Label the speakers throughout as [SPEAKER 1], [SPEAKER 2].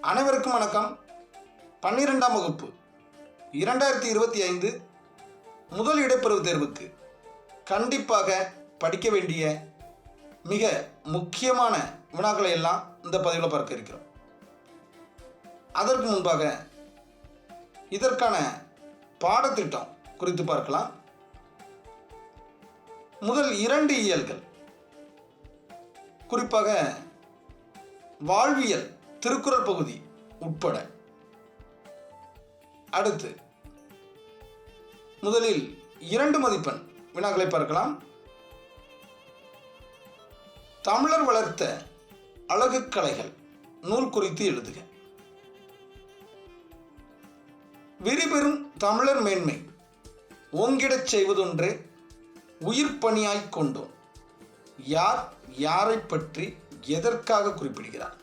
[SPEAKER 1] அனைவருக்கும் வணக்கம். பன்னிரெண்டாம் வகுப்பு. இரண்டாயிரத்தி இருபத்தி ஐந்து முதல் இடைப்பருவ தேர்வுக்கு கண்டிப்பாக படிக்க வேண்டிய மிக முக்கியமான வினாக்களை எல்லாம் இந்த பதிவில் பார்க்க இருக்கிறோம். அதற்கு முன்பாக இதற்கான பாடத்திட்டம் குறித்து பார்க்கலாம். முதல் இரண்டு இயல்கள். குறிப்பாக வாழ்வியல் திருக்குறள் பகுதி உட்பட. அடுத்து முதலில் இரண்டு மதிப்பெண் வினாக்களை பார்க்கலாம். தமிழர் வளர்த்த அழகு கலைகள் நூல் குறித்து எழுதுக. விரிபெறும் தமிழர் மேன்மை ஓங்கிடச் செய்வதொன்றே உயிர் பணியாய்க் கொண்டோம். யார் யாரை பற்றி எதற்காக குறிப்பிடுகிறார்?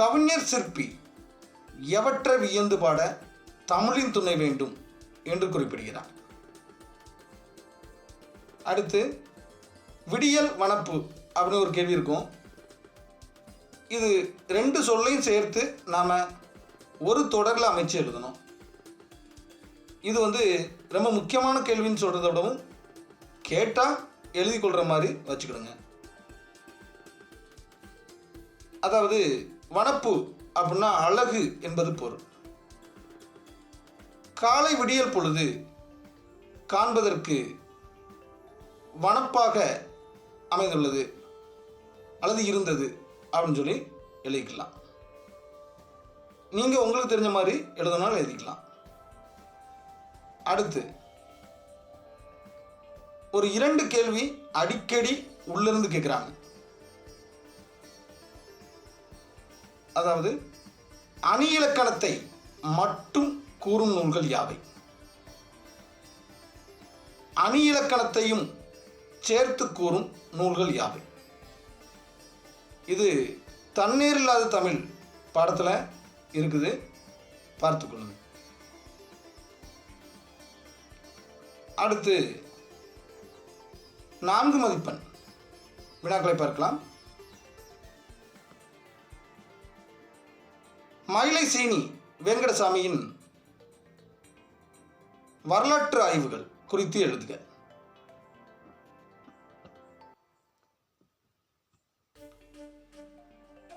[SPEAKER 1] கவிஞர் சிற்பி எவற்றை வியந்து பாட தமிழின் துணை வேண்டும் என்று குறிப்பிடுகிறார். அடுத்து விடியல் வனப்பு அப்படின்னு ஒரு கேள்வி இருக்கும். இது ரெண்டு சொல்லையும் சேர்த்து நாம் ஒரு தொடரில் அமைச்சு எழுதணும். இது வந்து ரொம்ப முக்கியமான கேள்வின்னு சொல்கிறத விடவும் கேட்டால் எழுதி கொள்கிற மாதிரி வச்சுக்கிடுங்க. அதாவது வனப்பு அப்படின்னா அழகு என்பது பொருள். காலை விடியல் பொழுது காண்பதற்கு வனப்பாக அமைந்துள்ளது. அல்லது இருந்தது அப்படின்னு சொல்லி எழுதிக்கலாம். நீங்கள் உங்களுக்கு தெரிஞ்ச மாதிரி எழுதனாலும் எழுதிக்கலாம். அடுத்து ஒரு இரண்டு கேள்வி அடிக்கடி உள்ளிருந்து கேட்குறாங்க அதாவது அணி இலக்கணத்தை மட்டும் கூறும் நூல்கள் யாவை? அணி இலக்கணத்தையும் சேர்த்து கூறும் நூல்கள் யாவை? இது தண்ணீர் இல்லாத தமிழ் பாடத்தில் இருக்குது. பார்த்துக்கொள்ளுங்க. அடுத்து நான்கு மதிப்பெண். வினாக்களை பார்க்கலாம். மயிலை சீனி வெங்கடசாமியின் வரலாற்று ஆய்வுகள் குறித்து எழுதுக.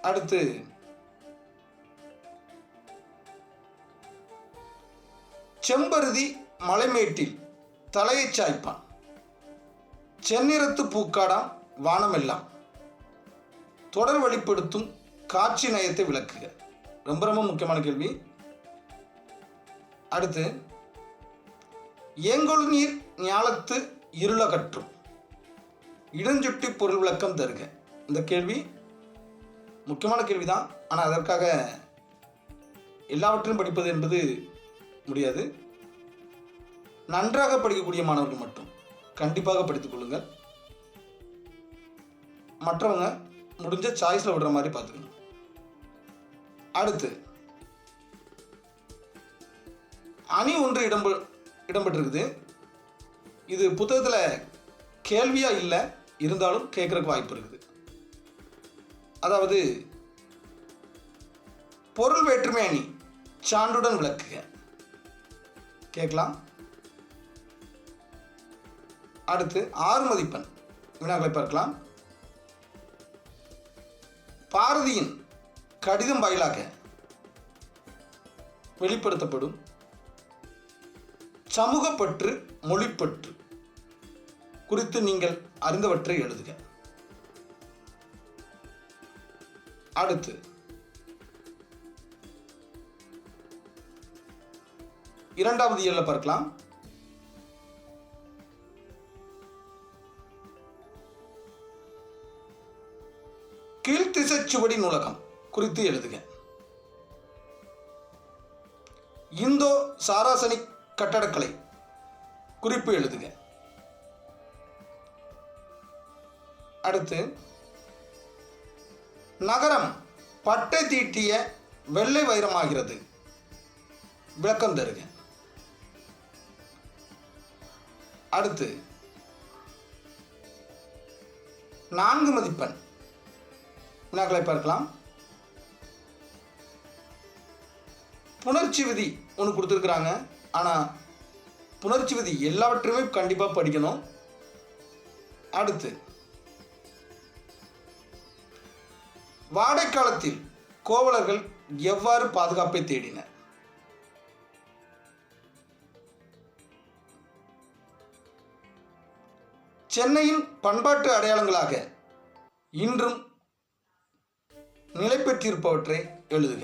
[SPEAKER 1] அடுத்து செம்பருதி மலைமேட்டில் தலையைச் சாய்ப்பான். செந்நிறத்து பூக்காடாம் வானமெல்லாம். தொடர் வழிப்படுத்தும் காட்சி நயத்தை விளக்குக. ரொம்ப ரொம்ப முக்கியமான கேள்வி. அடுத்து ஏங்கொள் நீர் ஞாலத்து இருளகற்றும் இடஞ்சுட்டி பொருள் விளக்கம் தருக. இந்த கேள்வி முக்கியமான கேள்வி தான் ஆனால் அதற்காக எல்லாவற்றையும் படிப்பது என்பது முடியாது. நன்றாக படிக்கக்கூடிய மாணவர்கள் மட்டும் கண்டிப்பாக படித்துக் கொள்ளுங்கள். மற்றவங்க முடிஞ்ச சாய்ஸில் விடுற மாதிரி பார்த்துக்கணும். அடுத்து. அணி ஒன்று இடம் இடம்பெற்றிருக்குது. இது புத்தகத்தில் கேள்வியாக இல்லை இருந்தாலும் கேட்குறக்கு வாய்ப்பு இருக்குது. அதாவது பொருள் வேற்றுமை அணி சான்றுடன் விளக்குக. கேட்கலாம். அடுத்து ஆறு மதிப்பெண் வினாக்களை பார்க்கலாம். பாரதியின் கடிதம் வாயிலாக வெளிப்படுத்தப்படும். சமூகப்பற்று மொழிப்பற்று குறித்து நீங்கள் அறிந்தவற்றை எழுதுக. அடுத்து இரண்டாவது இயல்ல பார்க்கலாம். கீழ்த்திசைச்சுவடி நூலகம். குறித்து எழுதுக. இந்தோ சாராசனிக் கட்டடக்கலை குறிப்பு எழுதுக. அடுத்து நகரம் பட்டை தீட்டிய வெள்ளை வைரமாகிறது. விளக்கம் தருக. அடுத்து நான்கு மதிப்பெண். வினாக்களை பார்க்கலாம். புணர்ச்சி விதி ஒன்று கொடுத்துருக்குறாங்க. ஆனால் புணர்ச்சி விதி எல்லாவற்றையுமே கண்டிப்பாக படிக்கணும். அடுத்து வாடைக்காலத்தில் கோவலர்கள் எவ்வாறு பாதுகாப்பை தேடினர்? சென்னையின் பண்பாட்டு அடையாளங்களாக இன்றும் நிலை பெற்றிருப்பவற்றை எழுதுக.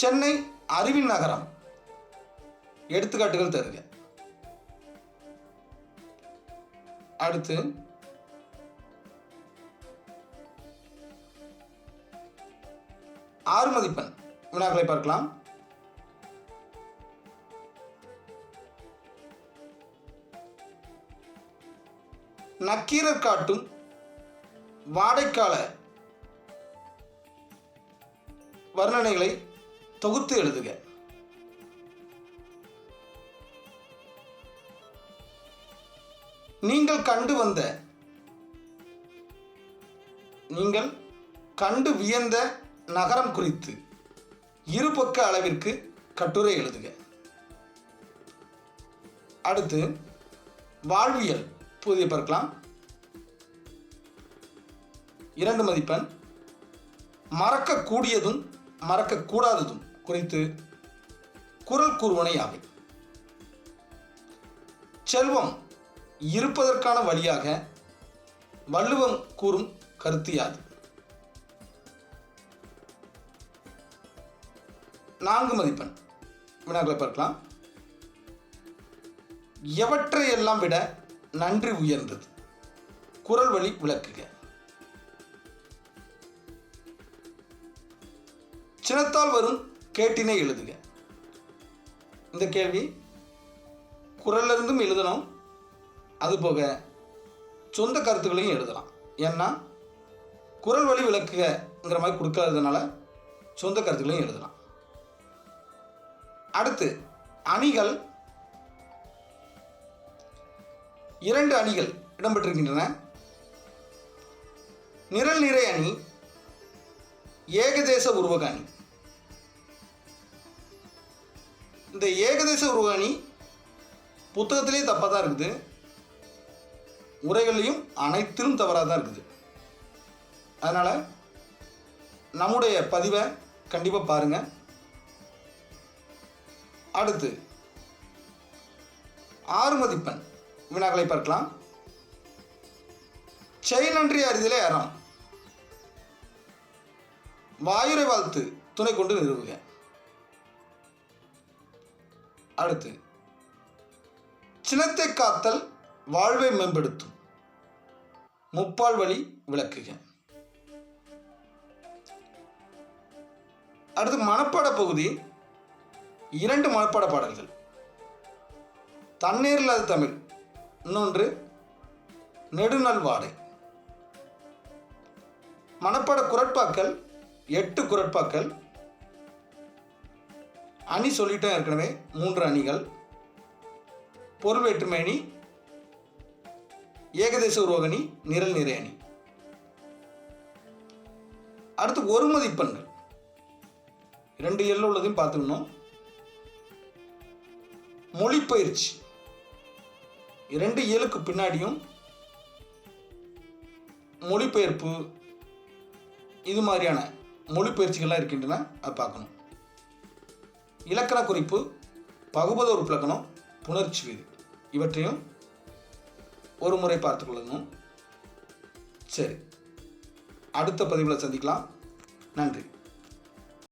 [SPEAKER 1] சென்னை அறிவின் நகரம். எடுத்துக்காட்டுகள் தருக. அடுத்து ஆறு மதிப்பெண் வினாக்களை பார்க்கலாம். நக்கீரர் காட்டும் வாடைக்கால வர்ணனைகளை தொகுத்து எழுதுக. நீங்கள் கண்டு வந்த நீங்கள் கண்டு வியந்த நகரம் குறித்து இருபக்க அளவிற்கு கட்டுரை எழுதுக. அடுத்து வாழ்வியல் புதிய பார்க்கலாம். இரண்டு மதிப்பெண். மறக்கக்கூடியதும் மறக்கக்கூடாததும். குறித்து குரல் கூறுவனையாகும் செல்வம் இருப்பதற்கான வழியாக வள்ளுவம் கூறும் கருத்து யாது? நான்கு மதிப்பெண். வினாக்களை பார்க்கலாம். எவற்றை எல்லாம் விட நன்றி உயர்ந்தது? குரல் வழி விளக்குக. சினத்தால் வரும் கேட்டினை எழுதுக. இந்த கேள்வி குரல்ல இருந்தும் எழுதணும் அதுபோக சொந்த கருத்துக்களையும் எழுதலாம். ஏன்னா குரல் வழி விளக்குகிற மாதிரி கொடுக்காததுனால சொந்த கருத்துக்களையும் எழுதலாம். அடுத்து அணிகள் இரண்டு அணிகள் இடம்பெற்றிருக்கின்றன. நிரல் நிறை அணி ஏகதேச உருவக அணி. இந்த ஏகதேச உருவாணி புத்தகத்திலேயே புத்தகத்திலே தப்பாக தான் இருக்குது. உரைகள்லையும் அனைத்திலும் தவறாக தான் இருக்குது. அதனால் நம்முடைய பதிவை கண்டிப்பாக பாருங்கள் அடுத்து ஆறு மதிப்பெண் வினாக்களை பார்க்கலாம். செய் நன்றி அறிதலே அறம். வாயுரை வாழ்த்து துணை கொண்டு நிறுவுக. அடுத்து சினத்தை காத்தல் வாழ்வை மேம்படுத்தும். முப்பால் வழி விளக்குக. அடுத்து மனப்பாட பகுதி இரண்டு மனப்பாட பாடல்கள். தண்ணீர் இல்லாத தமிழ் இன்னொன்று நெடுநல்வாடை மனப்பாட குரட்பாக்கள் எட்டு குரட்பாக்கள் அணி சொல்லிட்டேன் ஏற்கனவே மூன்று அணிகள். பொருள் வேற்றுமை அணி ஏகதேச உருவகணி நிரல் நிறை அணி. அடுத்து ஒரு மதிப்பெண்கள். ரெண்டு எல்ல உள்ளதையும் பார்த்துக்கணும். மொழிப்பயிற்சி. இரண்டு இயலுக்கு பின்னாடியும் மொழிபெயர்ப்பு இது மாதிரியான மொழிபெயர்ச்சிகள்லாம் இருக்கின்றன அதை பார்க்கணும். இலக்கண குறிப்பு பகுபத உறுப்பிலக்கணம் புணர்ச்சி விதி. இவற்றையும் ஒரு முறை பார்த்து கொள்ளணும். சரி. அடுத்த பதிவில் சந்திக்கலாம். நன்றி.